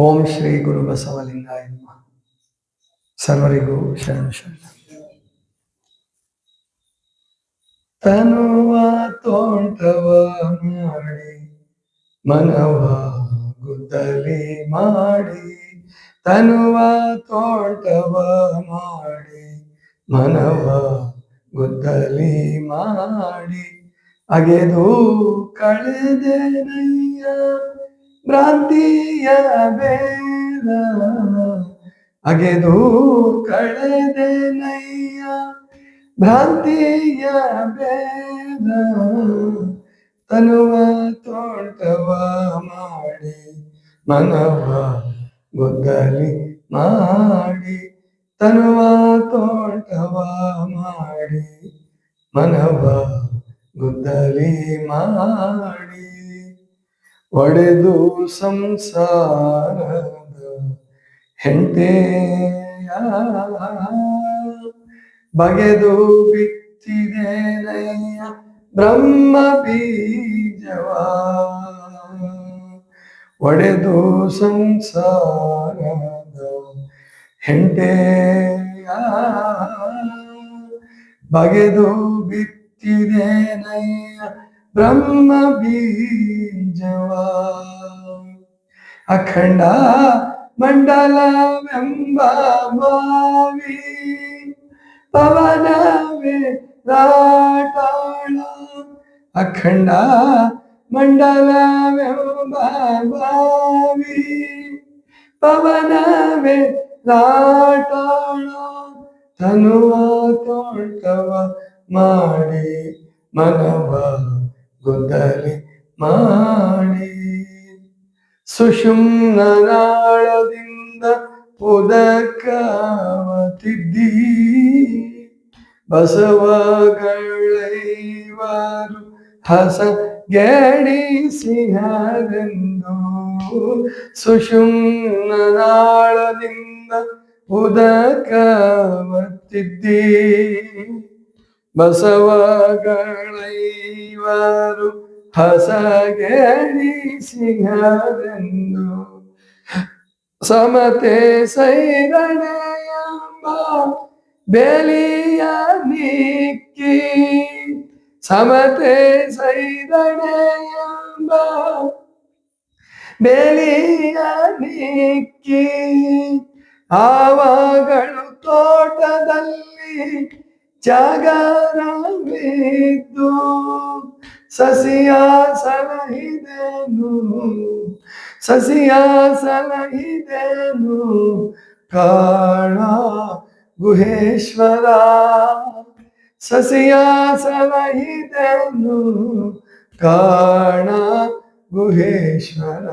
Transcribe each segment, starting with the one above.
ಓಂ ಶ್ರೀ ಗುರು ಬಸವಲಿಂಗಾಯ ಸರ್ವರಿಗೂ ಶರಣ ಶರಣ. ತನುವ ತೋಂಟವ ಮಾಡಿ, ಮನವ ಗುದ್ದಲಿ ಮಾಡಿ, ತನುವ ತೋಂಟವ ಮಾಡಿ, ಮನವ ಗುದ್ದಲಿ ಮಾಡಿ, ಅಗೆದು ಕಳೆದೆನಯ್ಯ ಭ್ರಾಂತಿಯ ಬೇಡ ಅಗೆದು ಕಳೆದೆನಯ್ಯ ಭ್ರಾಂತಿಯ ಬೇಡ ತನುವ ತೋಟವ ಮಾಡಿ, ಮನವ ಗೊದ್ದಲಿ ಮಾಡಿ ತನುವ ತೋಟವ ಮಾಡಿ, ಮನವ ಗುದ್ದಲಿ ಮಾಡಿ. ಒಡೆದು ಸಂಸಾರದ ಹೆಂಟೆಯ ಬಗೆದು ಬಿತ್ತಿದೇನಯ್ಯ ಬ್ರಹ್ಮ ಬೀಜವ. ಒಡೆದು ಸಂಸಾರದ ಹೆಂಟೆಯ ಬಗೆದು ಬಿತ್ತಿದೇನಯ್ಯ ಬ್ರಹ್ಮ ಬೀಜವ. ಅಖಂಡ ಮಂಡಲವೆಂಬ ಬಾವಿ. ಪವನವೇ ರಾಟಾಳ. ಅಖಂಡ ಮಂಡಲವೆಂಬ ಬಾವಿ. ಪವನವೇ ರಾಟಾಳ. ತನುವ ತೋಟವ ಮಾಡಿ ಮನವ. ಗುದ್ದಲಿ ಮಾಡಿ. ಸುಷುಮ್ನಾಳದಿಂದ ಉದಕವ ತಿದ್ದಿ ಬಸವಗಳೈವರು ಹಸ ಗೆಡಿಸಿಹರೆಂದು ಸುಷುಮ್ನಾಳದಿಂದ ಉದಕವ ತಿದ್ದಿ ಬಸವಗಳೈವರು ಹಸಗೆಡಿಸಿಹರೆಂದು ಸಮತೆ ಸೈರಣೆಯಂಬ ಬೆಲಿಯ ನಿಕ್ಕಿ ಸಮತೆ ಸೈರಣೆಯಂಬ ಬೆಲಿಯ ನಿಕ್ಕಿ ಆವಗಳು ತೋಟದಲ್ಲಿ ಜಾಗರವಿದ್ದು ಸಸಿಯ ಸಲಹಿದೆನು ಸಸಿಯ ಸಲಹಿದೆನು ಕಾಣ ಗುಹೇಶ್ವರ, ಸಸಿಯ ಸಲಹಿದೆನು ಕಾಣ ಗುಹೇಶ್ವರ.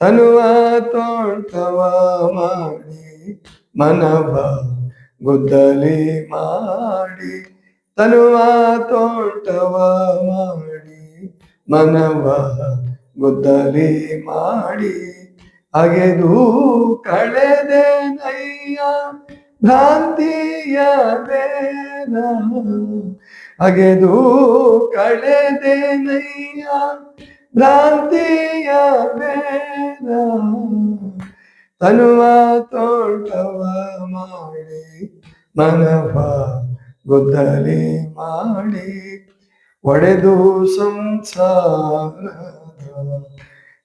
ತನುವ ತೋಟವ ಮಾಡಿ ಮನವ ಗುದ್ದಲಿ ಮಾಡಿ, ತನುವ ತೋಟವ ಮಾಡಿ, ಮನವ ಗುದ್ದಲಿ ಮಾಡಿ, ಅಗೆದು ಕಳೆದೆ ನಯ್ಯ ಭ್ರಾಂತಿಯ ಬೇದ ಅಗೆದು ಕಳೆದೆ ನಯ್ಯ ಭ್ರಾಂತಿಯ ಬೇದ ತನುವ ತೋಟವ ಮಾಡಿ ಮನವ ಗುದ್ದಲಿ ಮಾಡಿ, ಒಡೆದು ಸಂಸಾರ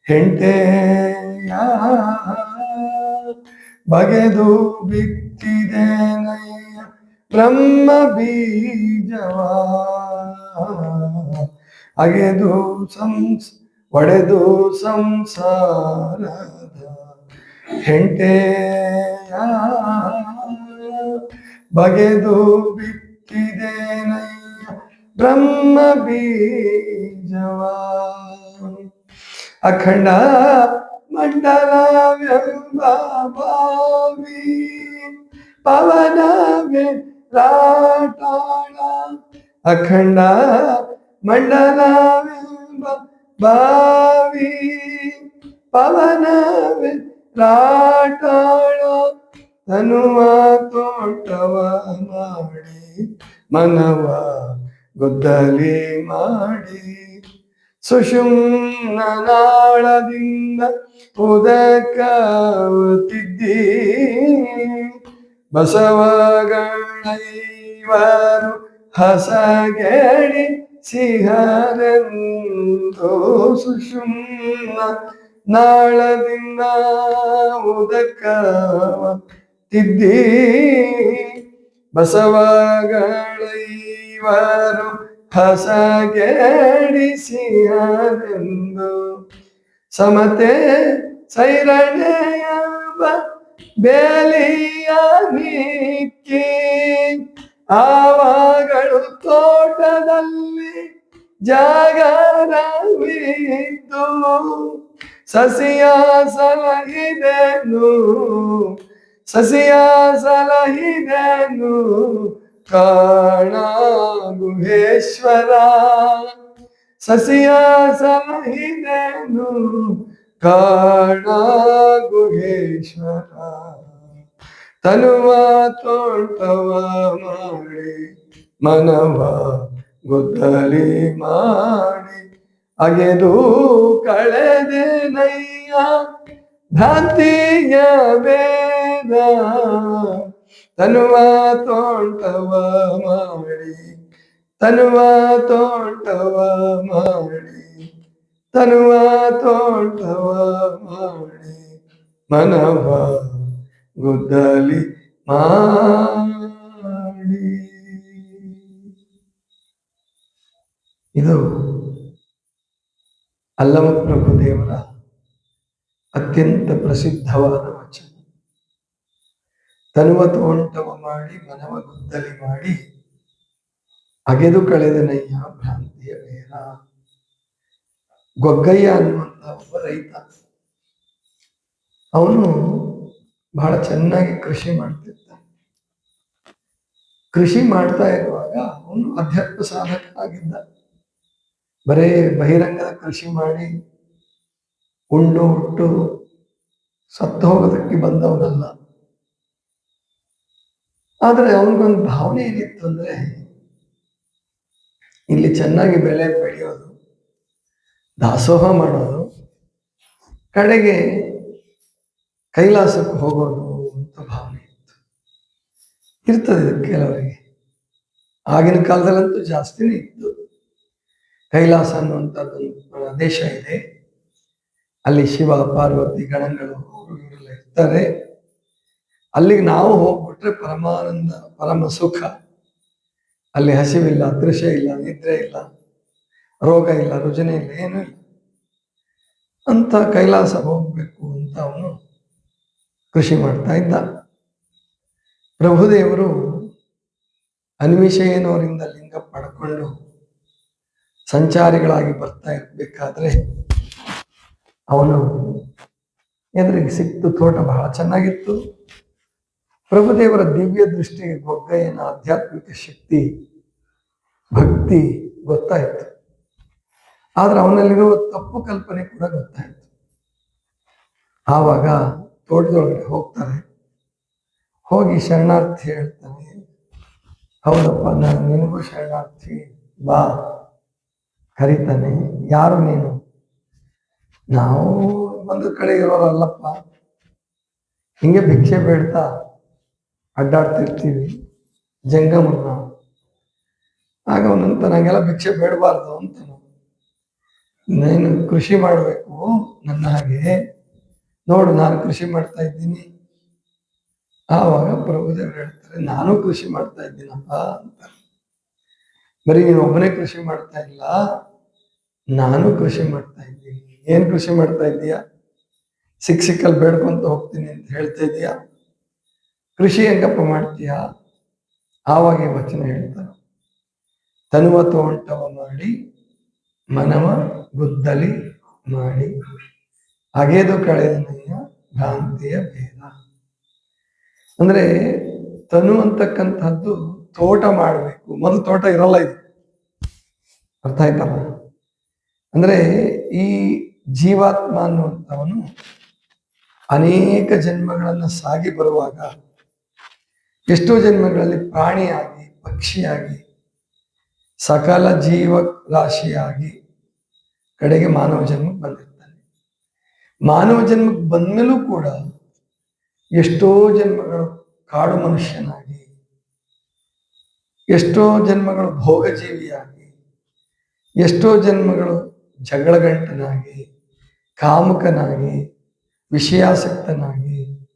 ಹೆಂಟೆಯ ಬಗೆದು ಬಿತ್ತಿದೇನಯ್ಯ ಬ್ರಹ್ಮ ಬೀಜವ? ಅಗೆದು ಸಂಸ್, ಒಡೆದು ಸಂಸಾರದ ಹೆಂಟೆಯ ಬಗೆದು ಬಿಟ್ಟಿದೇನಯ್ಯ ಬ್ರಹ್ಮ ಬೀಜವ ಅಖಂಡ ಮಂಡಲವೆಂಬ ಬಾವಿ ಪವನವೇ ರಾಟಾಳ. ಅಖಂಡ ಮಂಡಲವೆಂಬ ಬಾವಿ ಪವನವೇ ರಾಟಾಳ ತನುವ ತೋಟವ ಮಾಡಿ ಮನವ ಗುದ್ದಲಿ ಮಾಡಿ. ಸುಷುಮ್ನ ನಾಳದಿಂದ ಉದಕವತಿದ್ದಿ ಬಸವಗಳೈವರು ಹಸಗೆಡಿ ಸಿಹರೆಂದು ಸುಷುಮ್ನ ನಾಳದಿಂದ ಉದಕ ತಿದ್ದಿ ಬಸವಗಳೈವರು ಹಸಗೆಡಿಸಿಯರೆಂದು ಸಮತೆ ಸೈರಣೆಯ ಬೇಲಿಯ ನೀಕ್ಕಿ ಆವಾಗಳು ತೋಟದಲ್ಲಿ ಜಾಗರವಿದ್ದು ಸಸಿಯ ಸಲಹಿದೆನು ಸಸಿಯ ಸಲಹಿದೆನು ಕಾಣ ಗುಹೇಶ್ವರ ಸಸಿಯ ಸಲಹಿದೆನು ಕಾಣ ಗುಹೇಶ್ವರ ತನುವ ತೋಳ್ತವ ಮಾಡಿ, ಮನವ ಗೊದ್ದಲಿ ಮಾಡಿ. ಅಗೆದು ಕಳೆದೆ ನಯ್ಯ ಭ್ರಾಂತಿಯ ಬೇದ ತನುವ ತೋಂಟವ ಮಾಡಿ ತನುವ ತೋಂಟವ ಮಾಡಿ ತನುವ ತೋಂಟವ ಮಾಡಿ ಮನವ ಗುದ್ದಲಿ ಮಾಡಿ ಇದು ಅಲ್ಲಮ ಪ್ರಭುದೇವರ ಅತ್ಯಂತ ಪ್ರಸಿದ್ಧವಾದ ವಚನ. ತನುವ ತೋಂಟವ ಮಾಡಿ ಮನವ ಗುದ್ದಲಿ ಮಾಡಿ ಅಗೆದು ಕಳೆದನಯ್ಯ ಭ್ರಾಂತಿಯ ಬೇರ ಗೊಗ್ಗಯ್ಯ ಅನ್ನುವಂಥ ಒಬ್ಬ ರೈತ, ಅವನು ಬಹಳ ಚೆನ್ನಾಗಿ ಕೃಷಿ ಮಾಡ್ತಿದ್ದ ಕೃಷಿ ಮಾಡ್ತಾ ಇರುವಾಗ ಅವನು ಅಧ್ಯಾತ್ಮ ಸಾಧಕ ಆಗಿದ್ದ ಬರೇ ಬಹಿರಂಗದ ಕೃಷಿ ಮಾಡಿ ಉಂಡು ಹುಟ್ಟು ಸತ್ತು ಹೋಗೋದಕ್ಕೆ ಬಂದವನಲ್ಲ. ಆದರೆ ಅವನಿಗೊಂದು ಭಾವನೆ ಏನಿತ್ತು ಅಂದ್ರೆ ಇಲ್ಲಿ ಚೆನ್ನಾಗಿ ಬೆಳೆ ಬೆಳೆಯೋದು, ದಾಸೋಹ ಮಾಡೋದು, ಕಡೆಗೆ ಕೈಲಾಸಕ್ಕೆ ಹೋಗೋದು ಅಂತ ಭಾವನೆ ಇತ್ತು. ಇರ್ತದೆ ಕೆಲವರಿಗೆ. ಆಗಿನ ಕಾಲದಲ್ಲಂತೂ ಜಾಸ್ತಿನೇ ಇತ್ತು. ಕೈಲಾಸ ಅನ್ನುವಂಥದ್ದು ಪ್ರದೇಶ ಇದೆ. ಅಲ್ಲಿ ಶಿವ, ಪಾರ್ವತಿ, ಗಣಗಳು ಇವರೆಲ್ಲ ಇರ್ತಾರೆ. ಅಲ್ಲಿಗೆ ನಾವು ಹೋಗ್ಬಿಟ್ರೆ ಪರಮಾನಂದ, ಪರಮ ಸುಖ. ಅಲ್ಲಿ ಹಸಿವಿಲ್ಲ ದೃಶ್ಯ ಇಲ್ಲ, ನಿದ್ರೆ ಇಲ್ಲ, ರೋಗ ಇಲ್ಲ, ರುಜನೆ ಇಲ್ಲ, ಏನೂ ಇಲ್ಲ. ಅಂತ ಕೈಲಾಸ ಹೋಗ್ಬೇಕು ಅಂತ ಅವನು ಕೃಷಿ ಮಾಡ್ತಾ ಇದ್ದ. ಪ್ರಭುದೇವರು ಅನ್ವಿಷಯನವರಿಂದ ಲಿಂಗ ಪಡ್ಕೊಂಡು ಸಂಚಾರಿಗಳಾಗಿ ಬರ್ತಾ ಇರ್ಬೇಕಾದ್ರೆ ಅವನು ಎದುರಿಗೆ ಸಿಕ್ತು ತೋಟ ಬಹಳ ಚೆನ್ನಾಗಿತ್ತು. ಪ್ರಭುದೇವರ ದಿವ್ಯ ದೃಷ್ಟಿಗೆ ಗೊಗ್ಗಯ್ಯನ ಆಧ್ಯಾತ್ಮಿಕ ಶಕ್ತಿ, ಭಕ್ತಿ ಗೊತ್ತಾಯಿತು ಆದ್ರೆ ಅವನಲ್ಲಿರುವ ತಪ್ಪು ಕಲ್ಪನೆ ಕೂಡ ಗೊತ್ತಾಯಿತು ಆವಾಗ ತೋಟದೊಳಗಡೆ ಹೋಗ್ತಾರೆ. ಹೋಗಿ ಶರಣಾರ್ಥಿ ಹೇಳ್ತಾನೆ, ಹೌದಪ್ಪ, ನಾನು ನಿನಗೂ ಶರಣಾರ್ಥಿ, ಬಾ. ಕರೀತಾನೆ, ಯಾರು ನೀನು? ನಾವು ಒಂದು ಕಡೆ ಇರೋರಲ್ಲಪ್ಪ. ಹಿಂಗೆ ಭಿಕ್ಷೆ ಬೇಡ್ತಾ ಅಡ್ಡಾಡ್ತಿರ್ತೀವಿ, ಜಂಗಮನ್ನ. ಆಗ ಅವನಂತ, ನಂಗೆಲ್ಲ ಭಿಕ್ಷೆ ಬೇಡಬಾರ್ದು ಅಂತ ನೀನು ಕೃಷಿ ಮಾಡಬೇಕು ನನ್ನ ಹಾಗೆ. ನೋಡು, ನಾನು ಕೃಷಿ ಮಾಡ್ತಾ ಇದ್ದೀನಿ. ಆವಾಗ ಪ್ರಭುದೇವರು ಹೇಳ್ತಾರೆ, ನಾನು ಕೃಷಿ ಮಾಡ್ತಾ ಇದ್ದೀನಪ್ಪ ಅಂತ ಬರೀ ನೀನು ಒಬ್ಬನೇ ಕೃಷಿ ಮಾಡ್ತಾ ಇಲ್ಲ ನಾನು ಕೃಷಿ ಮಾಡ್ತಾ ಇದ್ದೀನಿ. ಏನ್ ಕೃಷಿ ಮಾಡ್ತಾ ಇದ್ದೀಯಾ? ಸಿಕ್ ಸಿಕ್ಕಲ್ಲಿ ಬೇಡ್ಕೊಂತ ಹೋಗ್ತೀನಿ ಅಂತ ಹೇಳ್ತಾ ಇದೀಯಾ ಕೃಷಿ ಹೆಂಗಪ್ಪ ಮಾಡ್ತೀಯಾ? ಆವಾಗ ವಚನ ಹೇಳ್ತಾರೆ ತನುವ ತೋಂಟವ ಮಾಡಿ, ಮನವ ಗುದ್ದಲಿ ಮಾಡಿ. ಅಗೆದು ಕಳೆದನೆಯ ಭ್ರಾಂತಿಯ ಭೇದ. ಅಂದ್ರೆ ತನು ಅಂತಕ್ಕಂಥದ್ದು ತೋಟ ಮಾಡಬೇಕು. ಮೊದಲು ತೋಟ ಇರಲ್ಲ ಇದು. ಅರ್ಥ ಆಯ್ತಲ್ಲ? ಅಂದ್ರೆ ಈ ಜೀವಾತ್ಮ ಅನ್ನುವಂಥವನು ಅನೇಕ ಜನ್ಮಗಳನ್ನು ಸಾಗಿ ಬರುವಾಗ ಎಷ್ಟೋ ಜನ್ಮಗಳಲ್ಲಿ ಪ್ರಾಣಿಯಾಗಿ, ಪಕ್ಷಿಯಾಗಿ, ಸಕಲ ಜೀವ ರಾಶಿಯಾಗಿ ಕಡೆಗೆ ಮಾನವ ಜನ್ಮಕ್ಕೆ ಬಂದಿರ್ತಾನೆ. ಮಾನವ ಜನ್ಮಕ್ಕೆ ಬಂದಮೇಲೂ ಕೂಡ ಎಷ್ಟೋ ಜನ್ಮಗಳು ಕಾಡು ಮನುಷ್ಯನಾಗಿ ಎಷ್ಟೋ ಜನ್ಮಗಳು ಭೋಗಜೀವಿಯಾಗಿ, ಎಷ್ಟೋ ಜನ್ಮಗಳು ಜಗಳಗಂಟನಾಗಿ, ಕಾಮುಕನಾಗಿ, ವಿಷಯಾಸಕ್ತನಾಗಿ,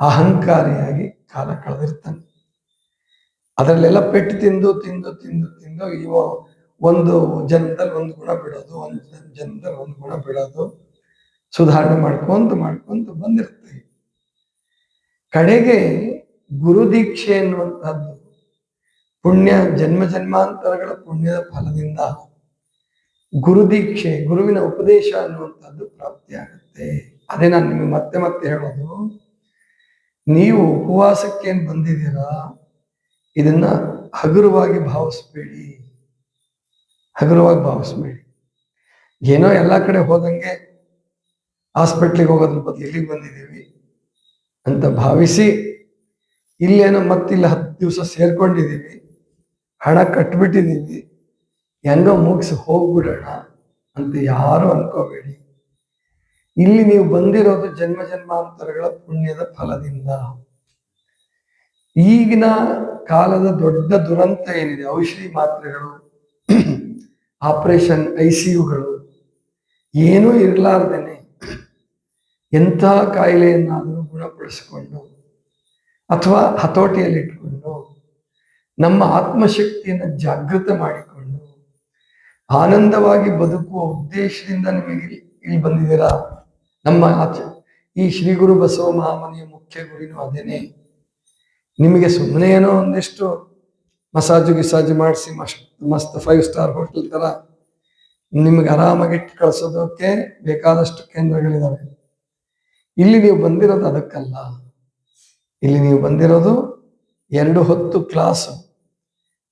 ಅಹಂಕಾರಿಯಾಗಿ ಕಾಲ ಕಳೆದಿರ್ತಾನೆ. ಅದರಲ್ಲೆಲ್ಲ ಪೆಟ್ಟು ತಿಂದು ತಿಂದು ತಿಂದು ತಿಂದು ಇವ ಒಂದು ಜನ್ಮದಲ್ಲಿ ಒಂದು ಗುಣ ಬಿಡೋದು, ಒಂದು ಜನ್ಮದಲ್ಲಿ ಒಂದು ಗುಣ ಬಿಡೋದು, ಸುಧಾರಣೆ ಮಾಡ್ಕೊಂತ ಮಾಡ್ಕೊಂತ ಬಂದಿರ್ತೀವಿ ಕಡೆಗೆ ಗುರುದೀಕ್ಷೆ ಎನ್ನುವಂತಹದ್ದು ಪುಣ್ಯ ಜನ್ಮ ಜನ್ಮಾಂತರಗಳ ಪುಣ್ಯದ ಫಲದಿಂದ ಗುರುದೀಕ್ಷೆ ಗುರುವಿನ ಉಪದೇಶ ಅನ್ನುವಂಥದ್ದು ಪ್ರಾಪ್ತಿಯಾಗುತ್ತೆ. ಅದೇ ನಾನು ನಿಮಗೆ ಮತ್ತೆ ಮತ್ತೆ ಹೇಳೋದು, ನೀವು ಉಪವಾಸಕ್ಕೆ ಏನು ಬಂದಿದ್ದೀರಾ? ಇದನ್ನ ಹಗುರವಾಗಿ ಭಾವಿಸ್ಬೇಡಿ. ಹಗುರವಾಗಿ ಭಾವಿಸ್ಬೇಡಿ. ಏನೋ ಎಲ್ಲ ಕಡೆ ಹೋದಂಗೆ ಹಾಸ್ಪಿಟ್ಲಿಗೆ ಹೋಗೋದ್ರ ಬದಲು ಇಲ್ಲಿಗೆ ಬಂದಿದ್ದೀವಿ ಅಂತ ಭಾವಿಸಿ, ಇಲ್ಲೇನೋ ಮತ್ತಿಲ್ಲ ಹತ್ತು ದಿವಸ ಸೇರ್ಕೊಂಡಿದ್ದೀವಿ. ಹಣ ಕಟ್ಬಿಟ್ಟಿದ್ದೀವಿ ಹೆಂಗೋ ಮುಗಿಸಿ ಹೋಗ್ಬಿಡೋಣ ಅಂತ ಯಾರು ಅನ್ಕೋಬೇಡಿ. ಇಲ್ಲಿ ನೀವು ಬಂದಿರೋದು ಜನ್ಮ ಜನ್ಮಾಂತರಗಳ ಪುಣ್ಯದ ಫಲದಿಂದ. ಈಗಿನ ಕಾಲದ ದೊಡ್ಡ ದುರಂತ ಏನಿದೆ? ಔಷಧಿ ಮಾತ್ರೆಗಳು, ಆಪರೇಷನ್ ಐ ಸಿ ಯುಗಳು ಏನೂ ಇರಲಾರ್ದೇನೆ. ಎಂಥ ಕಾಯಿಲೆಯನ್ನಾದರೂ ಗುಣಪಡಿಸಿಕೊಂಡು ಅಥವಾ ಹತೋಟಿಯಲ್ಲಿಟ್ಕೊಂಡು ನಮ್ಮ ಆತ್ಮಶಕ್ತಿಯನ್ನು ಜಾಗೃತ ಮಾಡಿಕೊಂಡು ಆನಂದವಾಗಿ ಬದುಕುವ ಉದ್ದೇಶದಿಂದ ನಿಮಗೆ ಇಲ್ಲಿ- ಬಂದಿದ್ದೀರಾ? ನಮ್ಮ ಆಚೆ ಈ ಶ್ರೀ ಗುರು ಬಸವ ಮಹಾಮನಿಯ ಮುಖ್ಯ ಗುರಿನೂ ಅದೇನೆ. ನಿಮಗೆ ಸುಮ್ಮನೆ ಏನೋ ಒಂದಿಷ್ಟು ಮಸಾಜು ಗಿಸಾಜು ಮಾಡಿಸಿ ಮಸ್ತ್ ಮಸ್ತ್ ಫೈವ್ ಸ್ಟಾರ್ ಹೋಟೆಲ್ ತರ ನಿಮಗೆ ಆರಾಮಾಗಿ ಇಟ್ಟು ಕಳ್ಸೋದಕ್ಕೆ ಬೇಕಾದಷ್ಟು ಕೇಂದ್ರಗಳಿದಾವೆ. ಇಲ್ಲಿ ನೀವು ಬಂದಿರೋದು ಅದಕ್ಕಲ್ಲ. ಇಲ್ಲಿ ನೀವು ಬಂದಿರೋದು ಎರಡು ಹೊತ್ತು ಕ್ಲಾಸು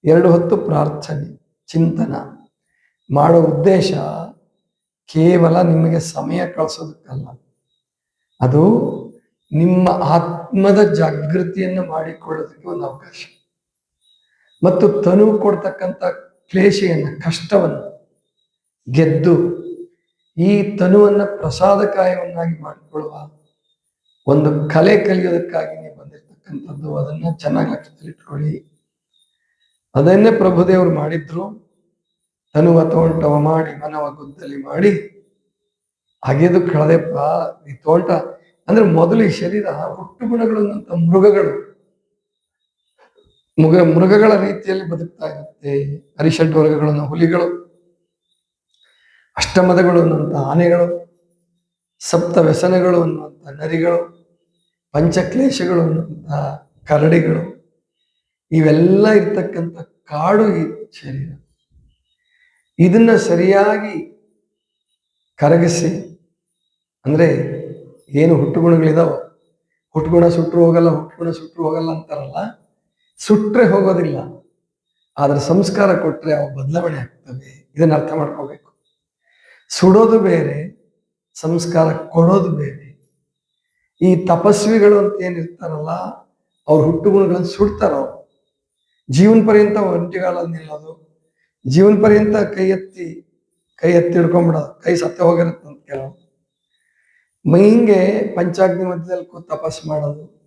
ಎರಡು ಹೊತ್ತು ಪ್ರಾರ್ಥನೆ, ಚಿಂತನ ಮಾಡೋ ಉದ್ದೇಶ ಕೇವಲ ನಿಮಗೆ ಸಮಯ ಕಳಿಸೋದಕ್ಕಲ್ಲ. ಅದು ನಿಮ್ಮ ಆತ್ಮದ ಜಾಗೃತಿಯನ್ನು ಮಾಡಿಕೊಳ್ಳೋದಕ್ಕೆ ಒಂದು ಅವಕಾಶ. ಮತ್ತು ತನು ಕೊಡ್ತಕ್ಕಂಥ ಕ್ಲೇಶೆಯನ್ನು, ಕಷ್ಟವನ್ನು ಗೆದ್ದು ಈ ತನುವನ್ನು ಪ್ರಸಾದಕಾಯವನ್ನಾಗಿ ಮಾಡಿಕೊಳ್ಳುವ ಒಂದು ಕಲೆ ಕಲಿಯೋದಕ್ಕಾಗಿ ನೀವು ಬಂದಿರತಕ್ಕಂಥದ್ದು, ಅದನ್ನು ಚೆನ್ನಾಗಿ ಲಕ್ಷ್ಯದಲ್ಲಿಟ್ಕೊಳ್ಳಿ ಅದನ್ನೇ ಪ್ರಭುದೇವರು ಮಾಡಿದ್ರು. ತನುವ ತೋಂಟವ ಮಾಡಿ, ಮನವ ಗುದ್ದಲಿ ಮಾಡಿ, ಅಗೆದು ಕಳೆದೆಪ್ಪ ಈ ತೋಟ. ಅಂದ್ರೆ ಮೊದಲು ಈ ಶರೀರ ಹುಟ್ಟು ಗುಣಗಳನ್ನಂತ ಮೃಗಗಳು. ಮೃಗ, ಮೃಗಗಳ ರೀತಿಯಲ್ಲಿ ಬದುಕ್ತಾ ಇರುತ್ತೆ. ಅರಿಷಡ್ ವರ್ಗಗಳನ್ನು, ಹುಲಿಗಳು, ಅಷ್ಟಮದಗಳು ಅನ್ನುವಂಥ ಆನೆಗಳು, ಸಪ್ತ ವ್ಯಸನಗಳು ಅನ್ನುವಂಥ ನರಿಗಳು, ಪಂಚಕ್ಲೇಶಗಳು ಅನ್ನುವಂಥ ಕರಡಿಗಳು. ಇವೆಲ್ಲ ಇರ್ತಕ್ಕಂಥ ಕಾಡು ಈ ಶರೀರ. ಇದನ್ನ ಸರಿಯಾಗಿ ಕರಗಿಸಿ, ಅಂದ್ರೆ ಏನು ಹುಟ್ಟುಗುಣಗಳಿದಾವೋ? ಹುಟ್ಟುಗುಣ ಸುಟ್ಟರು ಹೋಗಲ್ಲ, ಹುಟ್ಟುಗುಣ ಸುಟ್ಟರು ಹೋಗಲ್ಲ ಅಂತಾರಲ್ಲ ಸುಟ್ಟರೆ ಹೋಗೋದಿಲ್ಲ. ಆದ್ರೆ ಸಂಸ್ಕಾರ ಕೊಟ್ಟರೆ ಅವು ಬದಲಾವಣೆ ಆಗ್ತವೆ. ಇದನ್ನ ಅರ್ಥ ಮಾಡ್ಕೋಬೇಕು. ಸುಡೋದು ಬೇರೆ, ಸಂಸ್ಕಾರ ಕೊಡೋದು ಬೇರೆ. ಈ ತಪಸ್ವಿಗಳು ಅಂತ ಏನಿರ್ತಾರಲ್ಲ, ಅವ್ರ ಹುಟ್ಟುಗುಣಗಳನ್ನು ಸುಡ್ತಾರ ಅವ್ರು. ಜೀವನ ಪರ್ಯಂತ ಒಂಟಿಗಾಲ ನಿಲ್ಲೋದು ಜೀವನ ಪರ್ಯಂತ ಕೈ ಎತ್ತಿ ಕೈ ಎತ್ತಿ ಹಿಡ್ಕೊಂಡ್ಬಿಡೋದು ಕೈ ಸತ್ತೆ ಹೋಗಿರುತ್ತೆ ಅಂತ ಕೆಲವು. ಮೈಂಗೆ ಪಂಚಾಗ್ನಿ ಮಧ್ಯದಲ್ಲಿ ಕೂತ್ ತಪಸ್ ಮಾಡೋದು.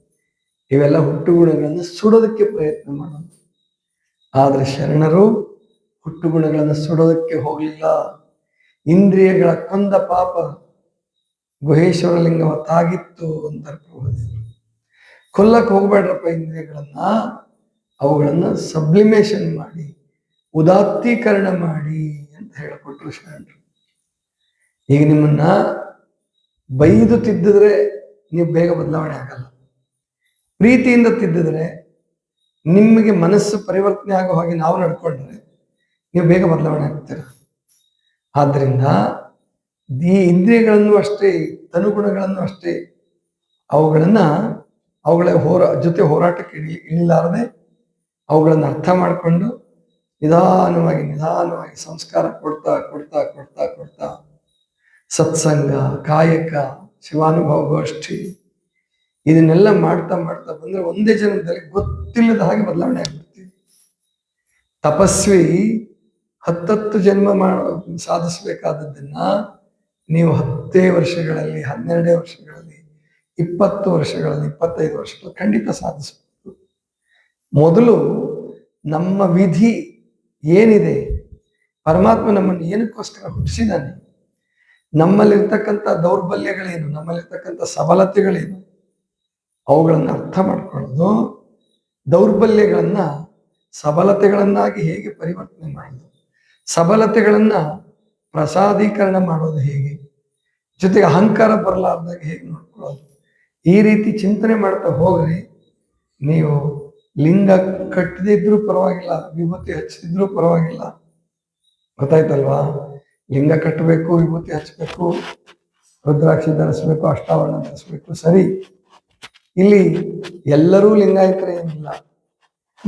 ಇವೆಲ್ಲ ಹುಟ್ಟುಗುಣಗಳನ್ನು ಸುಡೋದಕ್ಕೆ ಪ್ರಯತ್ನ ಮಾಡೋದು. ಆದ್ರೆ ಶರಣರು ಹುಟ್ಟುಗುಣಗಳನ್ನು ಸುಡೋದಕ್ಕೆ ಹೋಗಲಿಲ್ಲ. ಇಂದ್ರಿಯಗಳ ಕೊಂದ ಪಾಪ ಗುಹೇಶ್ವರ ಲಿಂಗವ ತಾಗಿತ್ತು ಪ್ರಭುದೇವರು. ಕೊಲ್ಲಕ್ಕೆ ಹೋಗ್ಬೇಡ್ರಪ್ಪ ಇಂದ್ರಿಯಗಳನ್ನ. ಅವುಗಳನ್ನ ಸಬ್ಲಿಮೇಷನ್ ಮಾಡಿ, ಉದಾತ್ತೀಕರಣ ಮಾಡಿ ಅಂತ ಹೇಳಿಕೊಟ್ರು ಶರಣರು ಈಗ ನಿಮ್ಮನ್ನ ಬೈದು ತಿದ್ದಿದ್ರೆ ನೀವು ಬೇಗ ಬದಲಾವಣೆ ಆಗಲ್ಲ. ಪ್ರೀತಿಯಿಂದ ತಿದ್ದಿದ್ರೆ ನಿಮಗೆ ಮನಸ್ಸು ಪರಿವರ್ತನೆ ಆಗೋ ಹಾಗೆ ನಾವು ನಡ್ಕೊಂಡ್ರೆ ನೀವು ಬೇಗ ಬದಲಾವಣೆ ಆಗ್ತೀರ. ಆದ್ದರಿಂದ ಈ ಇಂದ್ರಿಯಗಳನ್ನು ಅಷ್ಟೇ, ತನುಗುಣಗಳನ್ನು ಅಷ್ಟೇ, ಅವುಗಳನ್ನು, ಅವುಗಳ ಹೋರಾ, ಜೊತೆ ಹೋರಾಟಕ್ಕೆ ಇಳಿ, ಇಳಿಲಾರದೆ ಅವುಗಳನ್ನು ಅರ್ಥ ಮಾಡಿಕೊಂಡು ನಿಧಾನವಾಗಿ ನಿಧಾನವಾಗಿ ಸಂಸ್ಕಾರ ಕೊಡ್ತಾ ಕೊಡ್ತಾ ಕೊಡ್ತಾ ಕೊಡ್ತಾ ಸತ್ಸಂಗ, ಕಾಯಕ ಶಿವಾನುಭವ ಗೋಷ್ಠಿ ಇದನ್ನೆಲ್ಲ ಮಾಡ್ತಾ ಮಾಡ್ತಾ ಬಂದ್ರೆ ಒಂದೇ ಜನ್ಮದಲ್ಲಿ ಗೊತ್ತಿಲ್ಲದ ಹಾಗೆ ಬದಲಾವಣೆ ಆಗ್ಬಿಡ್ತೀವಿ. ತಪಸ್ವಿ ಹತ್ತತ್ತು ಜನ್ಮ ಮಾಡ ಸಾಧಿಸಬೇಕಾದದ್ದನ್ನ ನೀವು ಹತ್ತೇ ವರ್ಷಗಳಲ್ಲಿ, ಹನ್ನೆರಡೇ ವರ್ಷಗಳಲ್ಲಿ, ಇಪ್ಪತ್ತು ವರ್ಷಗಳಲ್ಲಿ, ಇಪ್ಪತ್ತೈದು ವರ್ಷಗಳಲ್ಲಿ ಖಂಡಿತ ಸಾಧಿಸಬಹುದು ಮೊದಲು ನಮ್ಮ ವಿಧಿ ಏನಿದೆ? ಪರಮಾತ್ಮ ನಮ್ಮನ್ನು ಏನಕ್ಕೋಸ್ಕರ ಹುಟ್ಟಿಸಿದ್ದಾನೆ? ನಮ್ಮಲ್ಲಿರ್ತಕ್ಕಂಥ ದೌರ್ಬಲ್ಯಗಳೇನು? ನಮ್ಮಲ್ಲಿರ್ತಕ್ಕಂಥ ಸಬಲತೆಗಳೇನು? ಅವುಗಳನ್ನು ಅರ್ಥ ಮಾಡ್ಕೊಳ್ಳೋದು, ದೌರ್ಬಲ್ಯಗಳನ್ನು ಸಬಲತೆಗಳನ್ನಾಗಿ ಹೇಗೆ ಪರಿವರ್ತನೆ ಮಾಡೋದು? ಸಬಲತೆಗಳನ್ನು ಪ್ರಸಾದೀಕರಣ ಮಾಡೋದು ಹೇಗೆ? ಜೊತೆಗೆ ಅಹಂಕಾರ ಬರಲಾರ್ದಾಗ ಹೇಗೆ ನೋಡ್ಕೊಳ್ಳೋದು? ಈ ರೀತಿ ಚಿಂತನೆ ಮಾಡ್ತಾ ಹೋಗ್ರಿ ನೀವು ಲಿಂಗ ಕಟ್ಟದಿದ್ರೂ ಪರವಾಗಿಲ್ಲ, ವಿಭೂತಿ ಹಚ್ಚಿದ್ರೂ ಪರವಾಗಿಲ್ಲ. ಗೊತ್ತಾಯ್ತಲ್ವಾ? ಲಿಂಗ ಕಟ್ಟಬೇಕು, ವಿಭೂತಿ ಹಚ್ಚಬೇಕು ರುದ್ರಾಕ್ಷಿ ಧರಿಸ್ಬೇಕು, ಅಷ್ಟಾವರಣ ಧರಿಸ್ಬೇಕು, ಸರಿ. ಇಲ್ಲಿ ಎಲ್ಲರೂ ಲಿಂಗಾಯತರೇ ಏನಿಲ್ಲ.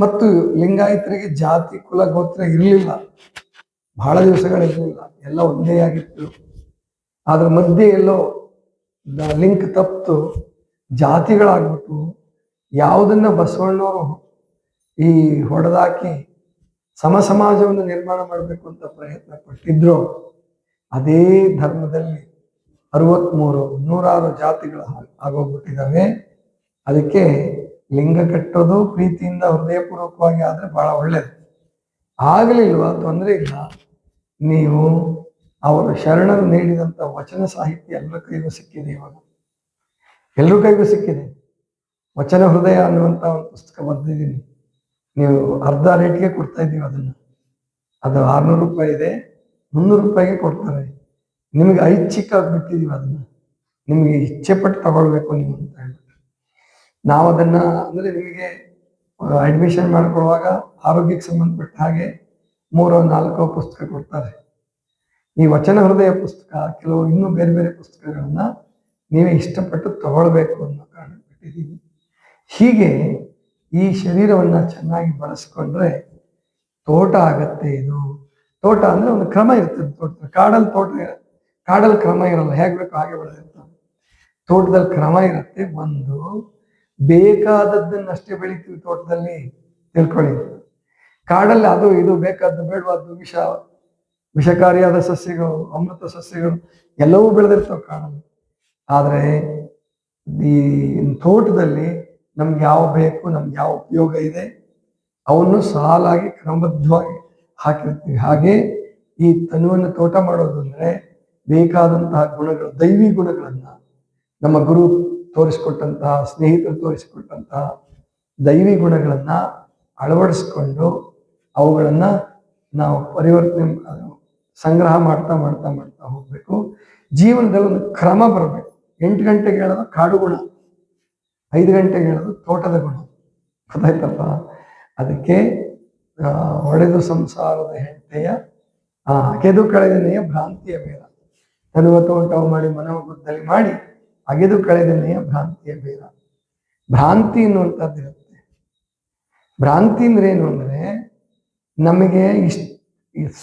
ಮತ್ತು ಲಿಂಗಾಯತರಿಗೆ ಜಾತಿ, ಕುಲ, ಗೋತ್ರ ಇರಲಿಲ್ಲ. ಬಹಳ ದಿವಸಗಳಿರಲಿಲ್ಲ. ಎಲ್ಲ ಒಂದೇ ಆಗಿತ್ತು. ಅದ್ರ ಮಧ್ಯೆ ಎಲ್ಲೋ ಲಿಂಕ್ ತಪ್ಪಿತು ಜಾತಿಗಳಾಗ್ಬಿಟ್ಟು ಯಾವುದನ್ನ ಬಸವಣ್ಣವರು ಈ ಹೊಡೆದಾಕಿ ಸಮ ಸಮಾಜವನ್ನು ನಿರ್ಮಾಣ ಮಾಡಬೇಕು ಅಂತ ಪ್ರಯತ್ನ ಪಟ್ಟಿದ್ರು, ಅದೇ ಧರ್ಮದಲ್ಲಿ ಅರವತ್ಮೂರು ನೂರಾರು ಜಾತಿಗಳು ಆಗ್- ಆಗೋಗ್ಬಿಟ್ಟಿದ್ದಾವೆ ಅದಕ್ಕೆ ಲಿಂಗ ಕಟ್ಟೋದು ಪ್ರೀತಿಯಿಂದ ಹೃದಯಪೂರ್ವಕವಾಗಿ ಆದರೆ ಬಹಳ ಒಳ್ಳೇದು. ಆಗಲಿಲ್ವ ತೊಂದರೆ ಇಲ್ಲ. ನೀವು ಅವರು ಶರಣರು ನೀಡಿದಂಥ ವಚನ ಸಾಹಿತ್ಯ ಎಲ್ಲರ ಕೈಗೂ ಸಿಕ್ಕಿದೆ ಇವಾಗ. ಎಲ್ಲರ ಕೈಗೂ ಸಿಕ್ಕಿದೆ. ವಚನ ಹೃದಯ ಅನ್ನುವಂಥ ಒಂದು ಪುಸ್ತಕ ಬರೆದಿದ್ದೀನಿ ನೀವು ಅರ್ಧ ರೇಟ್ಗೆ ಕೊಡ್ತಾ ಇದ್ದೀವಿ ಅದನ್ನು. ಅದು ಆರ್ನೂರು ರೂಪಾಯಿ ಇದೆ. ಮುನ್ನೂರು ರೂಪಾಯಿಗೆ ಕೊಡ್ತಾರೆ. ನಿಮಗೆ ಐಚ್ಛಿಕ ಬಿಟ್ಟಿದ್ದೀವಿ ಅದನ್ನು. ನಿಮಗೆ ಇಚ್ಛೆ ಪಟ್ಟು ತಗೊಳ್ಬೇಕು ನೀವು ಅಂತ ಹೇಳ್ಬಿಟ್ಟು. ನಾವು ಅದನ್ನ ಅಂದ್ರೆ ನಿಮಗೆ ಅಡ್ಮಿಷನ್ ಮಾಡಿಕೊಳ್ಳುವಾಗ ಆರೋಗ್ಯಕ್ಕೆ ಸಂಬಂಧಪಟ್ಟ ಹಾಗೆ ಮೂರೋ ನಾಲ್ಕೋ ಪುಸ್ತಕ ಕೊಡ್ತಾರೆ. ಈ ವಚನ ಹೃದಯ ಪುಸ್ತಕ, ಕೆಲವು ಇನ್ನೂ ಬೇರೆ ಬೇರೆ ಪುಸ್ತಕಗಳನ್ನು ನೀವೇ ಇಷ್ಟಪಟ್ಟು ತಗೊಳ್ಬೇಕು ಅನ್ನೋ ಕಾರಣ ಬಿಟ್ಟಿದ್ದೀವಿ. ಹೀಗೆ ಈ ಶರೀರವನ್ನು ಚೆನ್ನಾಗಿ ಬಳಸ್ಕೊಂಡ್ರೆ ತೋಟ ಆಗತ್ತೆ ಇದು. ತೋಟ ಅಂದರೆ ಒಂದು ಕ್ರಮ ಇರ್ತದೆ ತೋಟ ಕಾಡಲ್ಲಿ ತೋಟ ಕಾಡಲ್ಲಿ ಕ್ರಮ ಇರಲ್ಲ. ಹೇಗೆ ಬೇಕು ಹಾಗೆ ಬೆಳೆದಿರ್ತದೆ ತೋಟದಲ್ಲಿ ಕ್ರಮ ಇರುತ್ತೆ. ಒಂದು ಬೇಕಾದದ್ದನ್ನಷ್ಟೇ ಬೆಳಿತೀವಿ ತೋಟದಲ್ಲಿ. ತಿಳ್ಕೊಳ್ಳಿ. ಕಾಡಲ್ಲಿ ಅದು, ಇದು ಬೇಕಾದ್ದು ಬೇಡವಾದ್ದು ವಿಷ, ವಿಷಕಾರಿಯಾದ ಸಸ್ಯಗಳು, ಅಮೃತ ಸಸ್ಯಗಳು ಎಲ್ಲವೂ ಬೆಳೆದಿರ್ತವೆ ಕಾಡಲ್ಲಿ. ಆದರೆ ಈ ತೋಟದಲ್ಲಿ ನಮ್ಗೆ ಯಾವ ಬೇಕು, ನಮ್ಗೆ ಯಾವ ಉಪಯೋಗ ಇದೆ, ಅವನ್ನು ಸಾಲಾಗಿ ಕ್ರಮಬದ್ಧವಾಗಿ ಹಾಕಿರ್ತೀವಿ. ಹಾಗೆ ಈ ತನುವನ್ನು ತೋಟ ಮಾಡೋದು ಅಂದ್ರೆ ಬೇಕಾದಂತಹ ಗುಣಗಳು, ದೈವಿ ಗುಣಗಳನ್ನ ನಮ್ಮ ಗುರು ತೋರಿಸ್ಕೊಟ್ಟಂತಹ, ಸ್ನೇಹಿತರು ತೋರಿಸಿಕೊಟ್ಟಂತಹ ದೈವಿ ಗುಣಗಳನ್ನ ಅಳವಡಿಸ್ಕೊಂಡು ಅವುಗಳನ್ನ ನಾವು ಪರಿವರ್ತನೆ ಸಂಗ್ರಹ ಮಾಡ್ತಾ ಮಾಡ್ತಾ ಮಾಡ್ತಾ ಹೋಗ್ಬೇಕು. ಜೀವನದಲ್ಲಿ ಒಂದು ಕ್ರಮ ಬರಬೇಕು. ಎಂಟು ಗಂಟೆಗೆ ಹೇಳೋದು ಕಾಡು ಗುಣ ಐದು ಗಂಟೆಗೆ ಹೇಳೋದು ತೋಟದ ಗುಣ ಗೊತ್ತಾಯ್ತಪ್ಪ ಅದಕ್ಕೆ ಒಡೆದು ಸಂಸಾರದ ಆ ಅಗೆದು ಕಳೆದನೆಯ ಭ್ರಾಂತಿಯ ಬೇರ. ತನುವ ತೋಟವು ಮಾಡಿ ಮನವ ಗುದ್ದಲಿ ಮಾಡಿ ಅಗೆದು ಕಳೆದನೆಯ ಭ್ರಾಂತಿಯ ಬೇರ. ಭ್ರಾಂತಿ ಅನ್ನುವಂಥದ್ದು ಇರುತ್ತೆ. ಭ್ರಾಂತಿ ಅಂದ್ರೆ ಏನು ಅಂದ್ರೆ, ನಮಗೆ ಇಷ್ಟ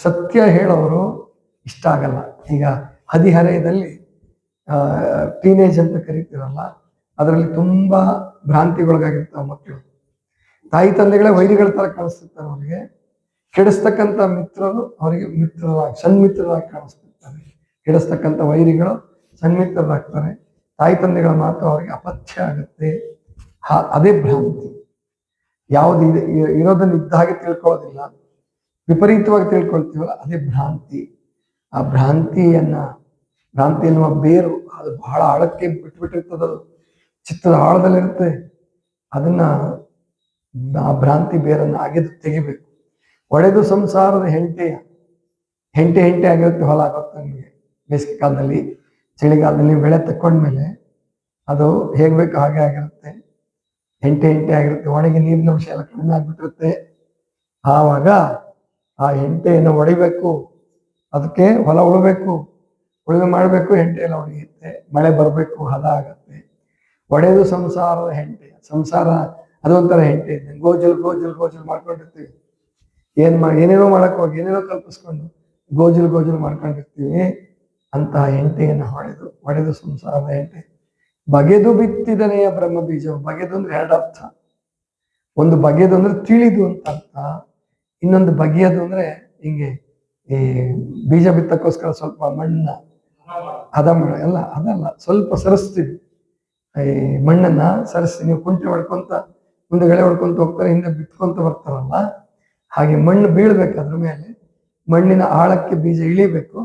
ಸತ್ಯ ಹೇಳೋರು ಇಷ್ಟ ಆಗಲ್ಲ. ಈಗ ಹದಿಹರೆಯದಲ್ಲಿ ಟೀನೇಜ್ ಅಂತ ಕರಿತೀರಲ್ಲ ಅದರಲ್ಲಿ ತುಂಬಾ ಭ್ರಾಂತಿಗೊಳಗಾಗಿರ್ತಾವೆ ಮಕ್ಕಳು. ತಾಯಿ ತಂದೆಗಳೇ ವೈರಿಗಳ ತರ ಕಾಣಿಸ್ತಿರ್ತಾರೆ ಅವರಿಗೆ. ಕೆಡಿಸ್ತಕ್ಕಂಥ ಮಿತ್ರರು ಅವರಿಗೆ ಮಿತ್ರರಾಗಿ ಸನ್ಮಿತ್ರರಾಗಿ ಕಾಣಿಸ್ತಿರ್ತಾರೆ. ಕೆಡಿಸ್ತಕ್ಕಂಥ ವೈರಿಗಳು ಸನ್ಮಿತ್ರರಾಗ್ತಾರೆ ತಾಯಿ ತಂದೆಗಳ ಮಾತು ಅವರಿಗೆ ಅಪಥ್ಯ ಆಗುತ್ತೆ. ಹಾ- ಅದೇ ಭ್ರಾಂತಿ. ಯಾವುದು ಇದೆ ಇರೋದನ್ನ ಇದ್ದ ಹಾಗೆ ತಿಳ್ಕೊಳ್ಳೋದಿಲ್ಲ. ವಿಪರೀತವಾಗಿ ತಿಳ್ಕೊಳ್ತೀವಲ್ಲ, ಅದೇ ಭ್ರಾಂತಿ. ಆ ಭ್ರಾಂತಿಯನ್ನ, ಭ್ರಾಂತಿ ಎನ್ನುವ ಬೇರು ಅದು ಬಹಳ ಆಳಕ್ಕೆ ಬಿಟ್ಬಿಟ್ಟಿರ್ತದೆ ಅದು ಚಿತ್ರದ ಆಳದಲ್ಲಿರುತ್ತೆ. ಅದನ್ನ ಆ ಭ್ರಾಂತಿ ಬೇರನ್ನು ಅಗೆದು ತೆಗಿಬೇಕು. ಒಡೆದು ಸಂಸಾರದ ಹೆಂಟೆಯ, ಹೆಂಟೆ ಹೆಂಟೆ ಆಗಿರುತ್ತೆ ಹೊಲ ಆಗುತ್ತೆ ನಮಗೆ. ಬೇಸಿಗೆ ಕಾಲದಲ್ಲಿ, ಚಳಿಗಾಲದಲ್ಲಿ ಬೆಳೆ ತಕ್ಕೊಂಡ್ಮೇಲೆ ಅದು ಹೇಗ್ ಬೇಕು ಹಾಗೆ ಆಗಿರುತ್ತೆ. ಹೆಂಟೆ ಹೆಂಟೆ ಆಗಿರುತ್ತೆ. ಒಣಗಿ ನೀರಿನ ಅಂಶ ಎಲ್ಲ ಕಡಿಮೆ ಆಗ್ಬಿಟ್ಟಿರುತ್ತೆ. ಆವಾಗ ಆ ಹೆಂಟೆಯನ್ನು ಒಡಿಬೇಕು. ಅದಕ್ಕೆ ಹೊಲ ಉಳಬೇಕು. ಉಳುಮೆ ಮಾಡಬೇಕು. ಹೆಂಟೆ ಎಲ್ಲ ಹೊಡೆಯುತ್ತೆ ಮಳೆ ಬರಬೇಕು. ಹದ ಆಗತ್ತೆ. ಒಡೆದು ಸಂಸಾರದ ಹೆಂಟೆ ಸಂಸಾರ ಅದೊಂಥರ ಹೆಂಟೆ ಗೋಜಲ್ ಗೋಜಲ್ ಗೋಜಲ್ ಮಾಡ್ಕೊಂಡಿರ್ತೀವಿ. ಏನ್ ಮಾಡಿ ಏನೇನೋ ಮಾಡಕ್ ಹೋಗಿ, ಏನೇನೋ ಕಲ್ಪಿಸ್ಕೊಂಡು ಗೋಜಲ್ ಗೋಜಲ್ ಮಾಡ್ಕೊಂಡಿರ್ತೀವಿ. ಅಂತಹ ಹೆಂಟೆಯನ್ನು ಹೊಡೆದು ಹೊಡೆದು ಸಂಸಾರದ ಹೆಂಟೆ ಬಗೆದು ಬಿತ್ತಿದನೆಯ ಬ್ರಹ್ಮ ಬೀಜ ಬಗೆದು ಅಂದ್ರೆ ಎರಡು ಅರ್ಥ. ಒಂದು ಬಗೆದು ಅಂದ್ರೆ ತಿಳಿದು ಅಂತ ಅರ್ಥ. ಇನ್ನೊಂದು ಬಗೆಯದು ಅಂದ್ರೆ ಹಿಂಗೆ ಈ ಬೀಜ ಬಿತ್ತಕ್ಕೋಸ್ಕರ ಸ್ವಲ್ಪ ಮಣ್ಣ ಹದ ಮಾಡ ಎಲ್ಲ, ಅದಲ್ಲ, ಸ್ವಲ್ಪ ಸರಿಸ್ತೀವಿ. ಈ ಮಣ್ಣನ್ನ ಸರಿಸಿ, ನೀವು ಕುಂಟೆ ಹೊಡ್ಕೊಂತ, ಮುಂದೆ ಗೆಳೆ ಹೊಡ್ಕೊಂತ ಹೋಗ್ತಾರೆ, ಹಿಂದೆ ಬಿತ್ಕೊಂತ ಬರ್ತಾರಲ್ಲ. ಹಾಗೆ ಮಣ್ಣು ಬೀಳ್ಬೇಕು ಅದ್ರ ಮೇಲೆ. ಮಣ್ಣಿನ ಆಳಕ್ಕೆ ಬೀಜ ಇಳಿಬೇಕು.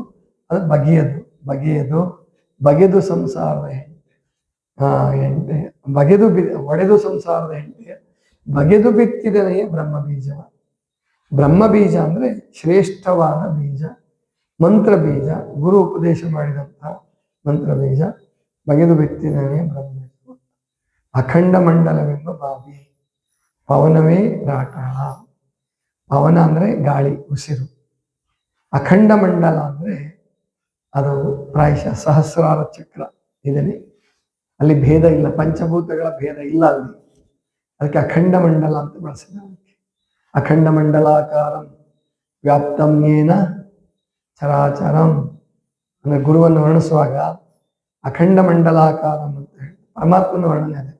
ಅದು ಬಗೆಯದು ಬಗೆಯದು, ಬಗೆದು ಸಂಸಾರದ ಹೆಂಟೆ ಆ ಹೆಂಟೆ ಬಗೆದು ಬಿ, ಒಡೆದು ಸಂಸಾರದ ಹೆಂಟೆ ಬಗೆದು ಬಿತ್ತಿದನೆಯೇ ಬ್ರಹ್ಮ ಬೀಜವ ಬ್ರಹ್ಮ ಬೀಜ ಅಂದ್ರೆ ಶ್ರೇಷ್ಠವಾದ ಬೀಜ. ಮಂತ್ರ ಬೀಜ, ಗುರು ಉಪದೇಶ ಮಾಡಿದಂತಹ ಮಂತ್ರ ಬೀಜ. ಬಗೆದು ಬಿತ್ತಿದನೇ ಬ್ರಹ್ಮ ಬೀಜ ಅಖಂಡ ಮಂಡಲವೆಂಬ ಬಾವಿ ಪವನವೇ ರಾಟಾಳ. ಪವನ ಅಂದರೆ ಗಾಳಿ, ಉಸಿರು. ಅಖಂಡ ಮಂಡಲ ಅಂದ್ರೆ ಅದು ಪ್ರಾಯಶಃ ಸಹಸ್ರಾರ ಚಕ್ರ ಇದನ್ನೇ ಅಲ್ಲಿ ಭೇದ ಇಲ್ಲ, ಪಂಚಭೂತಗಳ ಭೇದ ಇಲ್ಲ ಅಲ್ಲಿ. ಅದಕ್ಕೆ ಅಖಂಡ ಮಂಡಲ ಅಂತ ಬಳಸಿದ್ದಾರೆ ಅಖಂಡ ಮಂಡಲಾಕಾರಂ ವ್ಯಾಪ್ತಂ ಏನ ಚರಾಚರಂ. ಅಂದರೆ ಗುರುವನ್ನು ವರ್ಣಿಸುವಾಗ ಅಖಂಡ ಮಂಡಲಾಕಾರಂ ಅಂತ ಹೇಳಿ, ಪರಮಾತ್ಮನ ವರ್ಣನೆ ಅದು.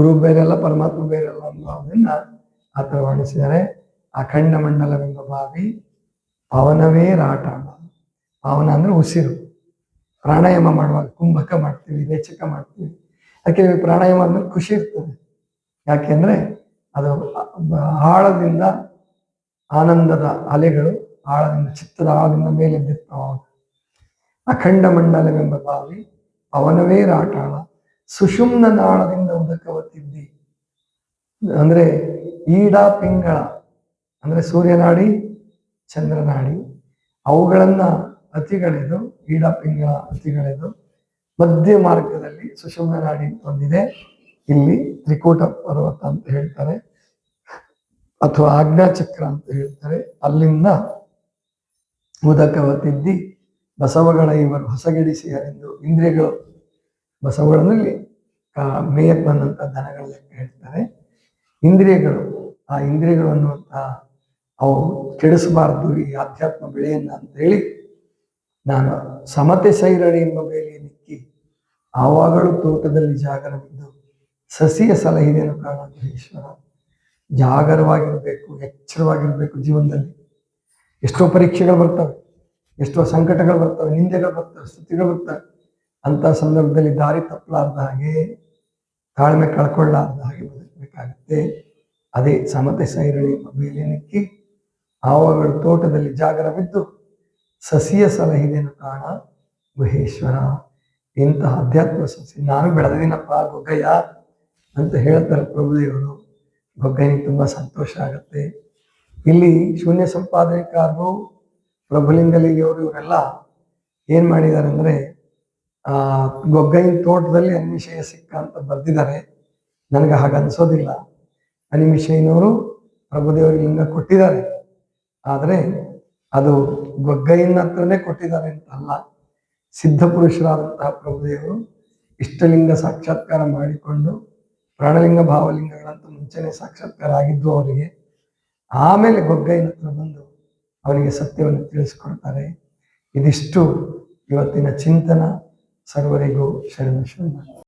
ಗುರು ಬೇರೆಲ್ಲ, ಪರಮಾತ್ಮ ಬೇರೆಲ್ಲ ಅನ್ನೋದನ್ನ ಆ ವರ್ಣಿಸಿದ್ದಾರೆ ಅಖಂಡ ಮಂಡಲವೆಂಬ ಬಾವಿ ಪವನವೇ ರಾಟಾಣ ಪವನ ಅಂದ್ರೆ ಉಸಿರು. ಪ್ರಾಣಾಯಾಮ ಮಾಡುವಾಗ ಕುಂಭಕ ಮಾಡ್ತೀವಿ, ರೇಚಕ ಮಾಡ್ತೀವಿ. ಯಾಕೆ ಪ್ರಾಣಾಯಾಮ ಆದ್ಮೇಲೆ ಖುಷಿ ಇರ್ತದೆ. ಯಾಕೆಂದ್ರೆ ಅದು ಆಳದಿಂದ ಆನಂದದ ಅಲೆಗಳು ಆಳದಿಂದ, ಚಿತ್ತದ ಆಳದಿಂದ ಮೇಲೆ ಬಿರ್ತಾವ ಅಖಂಡ ಮಂಡಲವೆಂಬ ಬಾವಿ ಪವನವೇ ರಾಟಾಳ ಸುಷುಮ್ನ ನಾಳದಿಂದ ಉದಕವತ್ತಿದ್ದಿ ಅಂದ್ರೆ ಈಡ ಪಿಂಗಳ, ಅಂದ್ರೆ ಸೂರ್ಯನಾಡಿ, ಚಂದ್ರನಾಡಿ, ಅವುಗಳನ್ನ ಅತಿಗಳೆದು, ಈಡ ಪಿಂಗಳ ಅತಿಗಳೆದು ಮಧ್ಯ ಮಾರ್ಗದಲ್ಲಿ ಸುಷುಮ್ನ ನಾಡಿ ಒಂದಿದೆ ಇಲ್ಲಿ ತ್ರಿಕೂಟ ಪರ್ವತ ಅಂತ ಹೇಳ್ತಾರೆ, ಅಥವಾ ಆಜ್ಞಾಚಕ್ರ ಅಂತ ಹೇಳ್ತಾರೆ. ಅಲ್ಲಿಂದ ಉದಕವತ್ತಿದ್ದಿ ಬಸವಗಳ ಇವರು ಹೊಸಗಿಡಿಸಿಯರೆಂದು ಇಂದ್ರಿಯಗಳು ಬಸವಗಳಲ್ಲಿ ಮೇಯಕ್ ಬಂದಂಥ ದನಗಳ ಹೇಳ್ತಾರೆ. ಇಂದ್ರಿಯಗಳು, ಆ ಇಂದ್ರಿಯಗಳು ಅನ್ನುವಂಥ ಅವು ಕೆಡಿಸಬಾರದು ಈ ಆಧ್ಯಾತ್ಮ ಬೆಳೆಯನ್ನ ಅಂತ ಹೇಳಿ ನಾನು ಸಮತೆ ಸೈರಣಿ ಎಂಬ ಬೇಲಿ ನಿಕ್ಕಿ ಆವಾಗಲೂ ತೋಟದಲ್ಲಿ ಜಾಗರವಿದ್ದು ಸಸಿಯ ಸಲಹಿದೆಯನ್ನು ಕಾರಣ ಈಶ್ವರ ಜಾಗರವಾಗಿರಬೇಕು, ಎಚ್ಚರವಾಗಿರಬೇಕು ಜೀವನದಲ್ಲಿ. ಎಷ್ಟೋ ಪರೀಕ್ಷೆಗಳು ಬರ್ತವೆ, ಎಷ್ಟೋ ಸಂಕಟಗಳು ಬರ್ತವೆ, ನಿಂದೆಗಳು ಬರ್ತವೆ, ಸ್ತುತಿಗಳು ಬರ್ತವೆ. ಅಂತ ಸಂದರ್ಭದಲ್ಲಿ ದಾರಿ ತಪ್ಪಲಾರ್ದ ಹಾಗೆ, ತಾಳ್ಮೆ ಕಳ್ಕೊಳ್ಳಾರ್ದ ಹಾಗೆ ಬದುಕಬೇಕಾಗುತ್ತೆ. ಅದೇ ಸಮತೆ ಸೈರಣಿ ಎಂಬ ಆವಗಳು ತೋಟದಲ್ಲಿ ಜಾಗರವಿದ್ದು ಸಸಿಯ ಸಲಹಿದೆನು ಕಾಣ, ಗುಹೇಶ್ವರ, ಇಂತಹ ಅಧ್ಯಾತ್ಮ ಸಸಿ ನಾನು ಬೆಳೆದಿನಪ್ಪ ಗೊಗ್ಗಯ್ಯ ಅಂತ ಹೇಳ್ತಾರೆ ಪ್ರಭುದೇವರು. ಗೊಗ್ಗೈನಿಗೆ ತುಂಬ ಸಂತೋಷ ಆಗುತ್ತೆ. ಇಲ್ಲಿ ಶೂನ್ಯ ಸಂಪಾದನೆಕಾರರು ಪ್ರಭುಲಿಂಗಲಿಗೆಯವರು ಇವರೆಲ್ಲ ಏನು ಮಾಡಿದ್ದಾರೆ ಅಂದ್ರೆ ಆ, ಗೊಗ್ಗೈನ ತೋಟದಲ್ಲಿ ಅನಿಶಯ ಸಿಕ್ಕ ಅಂತ ಬರ್ದಿದ್ದಾರೆ. ನನಗೆ ಹಾಗೆ ಅನ್ಸೋದಿಲ್ಲ. ಅನಿಮಿಷಯ್ಯನವರು ಪ್ರಭುದೇವರಿಗೆ ಲಿಂಗ ಕೊಟ್ಟಿದ್ದಾರೆ. ಆದರೆ ಅದು ಗೊಗ್ಗೈನ ಹತ್ರನೇ ಕೊಟ್ಟಿದ್ದಾರೆ ಅಂತ ಅಲ್ಲ, ಸಿದ್ಧ ಪುರುಷರಾದಂತಹ ಪ್ರಭುದೇವರು ಇಷ್ಟಲಿಂಗ ಸಾಕ್ಷಾತ್ಕಾರ ಮಾಡಿಕೊಂಡು ಪ್ರಾಣಲಿಂಗ ಭಾವಲಿಂಗಗಳಂತ ಮುಂಚೆನೆ ಸಾಕ್ಷಾತ್ಕಾರ ಆಗಿದ್ದು ಅವರಿಗೆ. ಆಮೇಲೆ ಗೊಗ್ಗೈನ ಹತ್ರ ಬಂದು ಅವನಿಗೆ ಸತ್ಯವನ್ನು ತಿಳಿಸ್ಕೊಡ್ತಾರೆ. ಇದಿಷ್ಟು ಇವತ್ತಿನ ಚಿಂತನ. ಸರ್ವರಿಗೂ ಶರಣ ಶರಣ